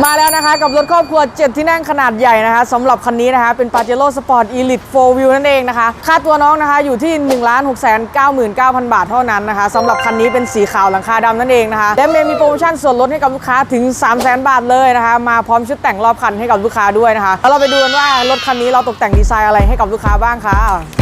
มาแล้วนะคะกับรถครอบครัว 7 ที่นั่งขนาดใหญ่นะคะสำหรับคันนี้นะคะเป็น Pajero Sport Elite 4 Wheel นั่นเองนะคะ ค่าตัวน้องนะคะอยู่ที่ 1 6 9 9 0 0 0 บาทเท่านั้นนะคะสำหรับคันนี้เป็นสีขาวหลังคาดำนั่นเองนะคะ และเมมีโปรโมชั่นส่วนลดให้กับลูกค้าถึง 3 0 0 0 0 0 บาทเลยนะคะ มาพร้อมชุดแต่งรอบคันให้กับลูกค้าด้วยนะคะแล้วเราไปดูกันว่ารถคันนี้เราตกแต่งดีไซน์อะไรให้กับลูกค้าบ้างค่ะ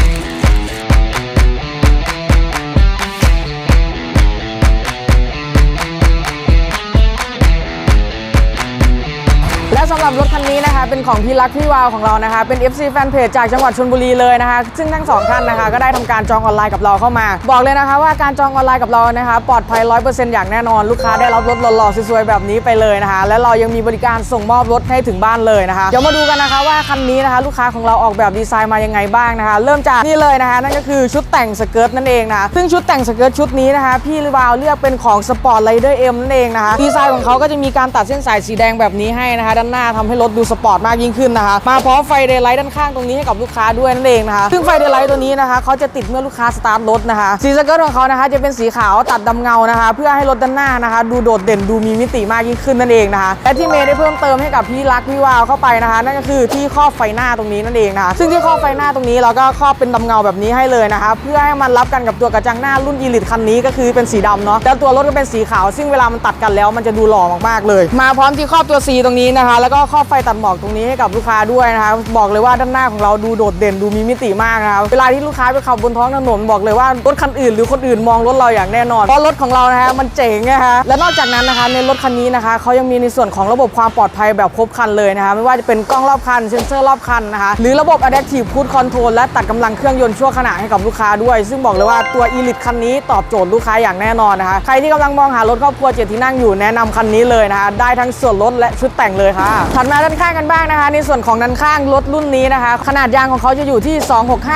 และสำหรับรถคันนี้นะคะ เป็นของพี่รักพี่วาวของเรานะคะ เป็น FC แฟนเพจจากจังหวัดชลบุรีเลยนะคะ ซึ่งทั้งสองท่านนะคะ ก็ได้ทำการจองออนไลน์กับเราเข้ามา บอกเลยนะคะว่าการจองออนไลน์กับเรานะคะ ปลอดภัย 100%อย่างแน่นอน ลูกค้าได้รับรถหล่อๆสวยๆแบบนี้ไปเลยนะคะ และเรายังมีบริการส่งมอบรถให้ถึงบ้านเลยนะคะ เดี๋ยวมาดูกันนะคะว่าคันนี้นะคะ ลูกค้าของเราออกแบบดีไซน์มายังไงบ้างนะคะ เริ่มจากนี่เลยนะคะ นั่นก็คือชุดแต่งสเกิร์ตนั่นเองนะคะ ซึ่งชุดแต่งสเกิร์ตชุดนี้นะคะ พี่วาวเลือกเป็นของสปอร์ตไรเดอร์เอ็มนั่นเองนะคะ ดีไซน์ของเขาก็จะมีการตัดเส้นสายสีแดงแบบนี้ให้นะคะด้านหน้าทำให้รถดูสปอร์ตมากยิ่งขึ้นนะคะ มาพร้อมไฟเดย์ไลท์ด้านข้างตรงนี้ให้กับลูกค้าด้วยนั่นเองนะคะซึ่งไฟเดย์ไลท์ตัวนี้นะคะเขาจะติดเมื่อลูกค้าสตาร์ทรถนะคะ สีสเกิร์ตของเขานะคะจะเป็นสีขาวตัดดำเงานะคะ เพื่อให้รถด้านหน้านะคะ ดูโดดเด่นดูมีมิติมากยิ่งขึ้นนั่นเองนะคะและที่เมย์ได้เพิ่มเติมให้กับพี่รักพี่วาวเข้าไปนะคะ นั่นก็คือที่ครอบไฟหน้าตรงนี้นั่นเองนะคะซึ่งที่ครอบไฟหน้าตรงนี้เราก็ครอบเป็นดำเงาแบบนี้ให้เลยนะคะ เพื่อให้มันรับกันกับตัวกระจังหน้ารุ่นอีลิทคันนี้ก็คือเป็นสีดำเนาะแล้วตัวรถก็เป็นสีขาว ซึ่งเวลามันตัดกันแล้วมันจะดูหล่อมากๆเลย มาพร้อมที่ครอบตัว C ตรงนี้นะคะแล้วก็ครอบไฟตัดหมอกตรงนี้ให้กับลูกค้าด้วยนะคะบบอกเลยว่าด้านหน้าของเราดูโดดเด่นดูมีมิติมากนะคะเวลาที่ลูกค้าไปขับบนท้องถนนบอกเลยว่ารถคันอื่น หรือคนอื่นมองรถเราอย่างแน่นอนเพราะรถของเรานะคะมันเจ๋งนะคะและนอกจากนั้นนะคะในรถคันนี้นะคะเขายังมีในส่วนของระบบความปลอดภัยแบบครบครันเลยนะคะไม่ว่าจะเป็นกล้องรอบคันเซ็นเซอร์รอบคันนะคะหรือระบบ Adaptive Cruise Control และตัดกำลังเครื่องยนต์ชั่วขณะให้กับลูกค้าด้วย ซึ่งบอกเลยว่าตัว Elite คันนี้ตอบโจทย์ลูกค้าอย่างแน่นอนนะคะใครที่กำลังมองหารถครอบครัวเจ็ดที่นั่งอยู่แนะนำคันนี้เลยนะคะได้ทั้งส่วนลดและชุดแต่งเลยค่ะถัดมาด้านข้างกันบ้างนะคะ ในส่วนของด้านข้างรถรุ่นนี้นะคะ ขนาดยางของเขาจะอยู่ที่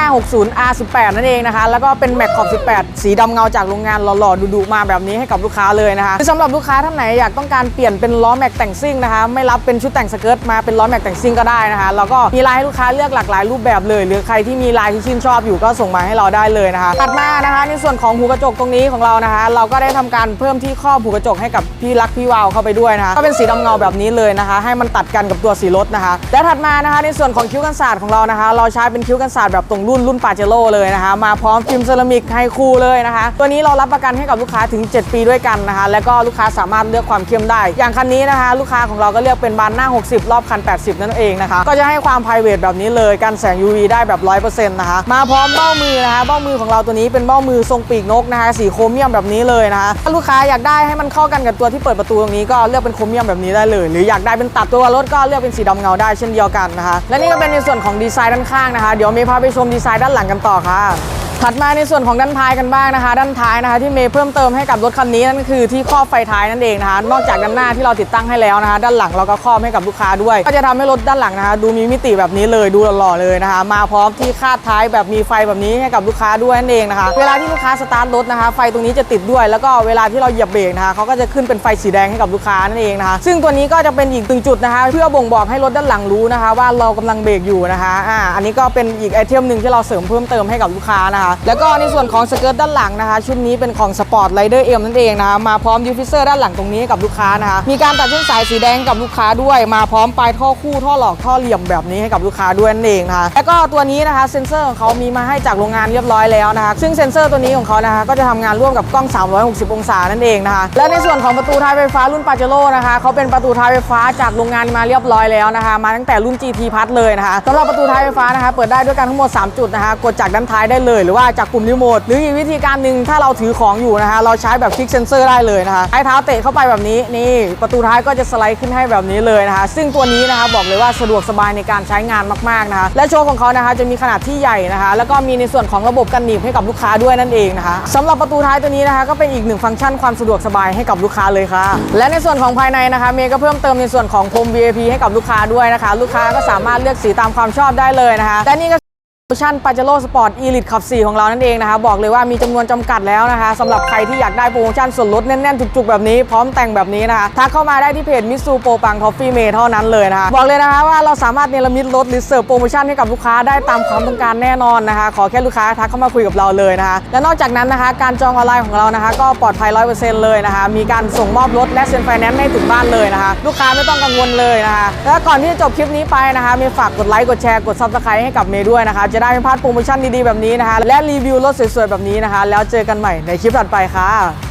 26560 R18 นั่นเองนะคะ แล้วก็เป็นแม็กขอบ 18 สีดำเงาจากโรงงานหล่อๆดุๆมาแบบนี้ให้กับลูกค้าเลยนะคะสำหรับลูกค้าท่านไหนอยากต้องการเปลี่ยนเป็นล้อแม็กแต่งซิ่งนะคะ ไม่รับเป็นชุดแต่งสเกิร์ตมาเป็นล้อแม็กแต่งซิ่งก็ได้นะคะแล้วก็มีลายให้ลูกค้าเลือกหลากหลายรูปแบบเลย หรือใครที่มีลายที่ชื่นชอบอยู่ก็ส่งมาให้เราได้เลยนะคะถัดมานะคะ ในส่วนของหูกระจกตรงนี้ของเรานะคะ เราก็ได้ทำการเพิ่มที่ครอบหูกระจกให้กับพี่รักพี่วาวเข้าไปด้วยนะคะก็เป็นสีดำเงาแบบนี้เลยนะคะให้มันตัดกันกับตัวสีรถนะคะ และถัดมานะคะในส่วนของคิ้วกันศาสตร์ของเรานะคะ เราใช้เป็นคิ้วกันศาสตร์แบบตรงรุ่นรุ่นปาเจโร่เลยนะคะ มาพร้อมฟิล์มเซรามิกไฮคูเลยนะคะ ตัวนี้เรารับประกันให้กับลูกค้าถึง 7 ปีด้วยกันนะคะ แล้วก็ลูกค้าสามารถเลือกความเข้มได้ อย่างคันนี้นะคะ ลูกค้าของเราก็เลือกเป็นบานหน้า 60 รอบคัน 80 นั่นเองนะคะ ก็จะให้ความ p r i v a t แบบนี้เลยกันแสง UV ได้แบบ 100%นะคะ มาพร้อมเบ้ามือนะคะ เบ้ามือของเราตัวนี้เป็นเบ้ามือทรงปีกนกนะคะ สีโครเมียมแบบนี้เลยนะคะ ถ้าลูกค้าอยากได้ให้มันเข้ากันกับตัวที่เปิดประตูตรงนี้ก็เลือกเป็นโครเมียมแบบนี้ได้เลย หรืออยากได้เป็นตัดตัวรถก็เลือกเป็นสีดำเงาได้เช่นเดียวกันนะคะ และนี่ก็เป็นในส่วนของดีไซน์ด้านข้างนะคะ เดี๋ยวมีพาไปชมดีไซน์ด้านหลังกันต่อค่ะ ถัดมาในส่วนของด้านท้ายกันบ้างนะคะ ด้านท้ายนะคะที่เมย์เพิ่มเติมให้กับรถคันนี้นั่นคือที่ครอบไฟท้ายนั่นเองนะคะนอกจากด้านหน้าที่เราติดตั้งให้แล้วนะคะ ด้านหลังเราก็ครอบให้กับลูกค้าด้วย ก็จะทำให้รถด้านหลังนะคะ ดูมีมิติแบบนี้เลยดูหล่อเลยนะคะ มาพร้อมที่คาดท้ายแบบมีไฟแบบนี้ให้กับลูกค้าด้วยนั่นเองนะคะ เวลาที่ลูกค้าสตาร์ทรถนะคะ ไฟตรงนี้จะติดด้วยแล้วก็เวลาที่เราเหยียบเบรกนะคะเขาก็จะขึ้นเป็นไฟสีแดงให้กับลูกค้านั่นเองนะคะซึ่งตัวนี้ก็จะเป็นอีกตึงจุดนะคะ เพื่อบ่งบอกให้รถด้านหลังรู้นะคะ ว่าเรากำลังเบรกอยู่นะคะอ่าอันนี้ก็เป็นอีกไอเทมหนึ่งที่เราเสริมเพิ่มเติมให้กับลูกค้านะคะแล้วก็ในส่วนของสเกิร์ตด้านหลังนะคะ ชุดนี้เป็นของ Sport Rider M นั่นเองนะคะ มาพร้อมดิฟฟิเซอร์ด้านหลังตรงนี้ให้กับลูกค้านะคะ มีการตัดเส้นสายสีแดงกับลูกค้าด้วย มาพร้อมปลายท่อคู่ท่อหลอกท่อเหลี่ยมแบบนี้ให้กับลูกค้าด้วยนั่นเองนะคะ แล้วก็ตัวนี้นะคะเซ็นเซอร์ของเขามีมาให้จากโรงงานเรียบร้อยแล้วนะคะ ซึ่งเซ็นเซอร์ตัวนี้ของเขานะคะก็จะทำงานร่วมกับกล้อง 360 องศานั่นเองนะคะ และในส่วนของประตูท้ายไฟฟ้ารุ่นปาเจโร่นะคะเขาเป็นประตูท้ายไฟฟ้าจากโรงงานมาเรียบร้อยแล้วนะคะ มาตั้งแต่รุ่น GT พัทเลยนะคะสำหรับประตูท้ายไฟฟ้านะคะ เปิดได้ด้วยกันทั้งหมด 3 จุดนะคะ กดจากด้านท้ายได้เลยหรือว่าจากปุ่มรีโมทหรืออีกวิธีการหนึ่งถ้าเราถือของอยู่นะคะเราใช้แบบคลิกเซนเซอร์ได้เลยนะคะใช้เท้าเตะเข้าไปแบบนี้นี่ประตูท้ายก็จะสไลด์ขึ้นให้แบบนี้เลยนะคะซึ่งตัวนี้นะคะบอกเลยว่าสะดวกสบายในการใช้งานมากๆนะคะและโชว์ของเขานะคะจะมีขนาดที่ใหญ่นะคะแล้วก็มีในส่วนของระบบกันหนีบให้กับลูกค้าด้วยนั่นเองนะคะสำหรับประตูท้ายตัวนี้นะคะก็เป็นอีกหนึ่งฟังก์ชันความสะดวกสบายให้กับลูกค้าเลยค่ะ และในส่วนของภายในนะคะเมย์ก็เพิ่มเติมในส่วนของพรม VIP ให้กับลูกค้าด้วยนะคะ ลูกค้าก็สามารถเลือกสีตามความชอบได้เลยนะคะและนี่ก็โปรโม ชั่นปาเจโร่สปอร์ตอีลิทขับ 4 ของเรานั่นเองนะคะบอกเลยว่ามีจำนวนจำกัดแล้วนะคะสำหรับใครที่อยากได้โปรโมชั่นส่วนลดแน่น ๆ จุก ๆ แบบนี้พร้อมแต่งแบบนี้นะคะทักเข้ามาได้ที่เพจมิสูโปปังทอฟฟี่เมเท่านั้นเลยนะคะบอกเลยนะคะว่าเราสามารถเนรมิตลดหรือเสิร์ฟโปรโมชั่นให้กับลูกค้าได้ตามความต้องการแน่นอนนะคะ ขอแค่ลูกค้าทักเข้ามาคุยกับเราเลยนะคะและนอกจากนั้นนะคะการจองออนไลน์ของเรานะคะ ก็ปลอดภัย 100%เลยนะคะมีการส่งมอบรถและเซ็นไฟแนนซ์ให้ถึงบ้านเลยนะคะลูกค้าไม่ต้องกังวลเลยนะคะแล้วก่อนที่จะจบคลิปนี้ไปนะคะมย์ฝากกดไลค์กดแชร์กดซับสไครต์ให้กับเมย์ด้วยนะคะจะได้ไม่พลาดโปรโมชั่นดีๆแบบนี้นะคะและรีวิวรถสวยๆแบบนี้นะคะ แล้วเจอกันใหม่ในคลิปถัดไปค่ะ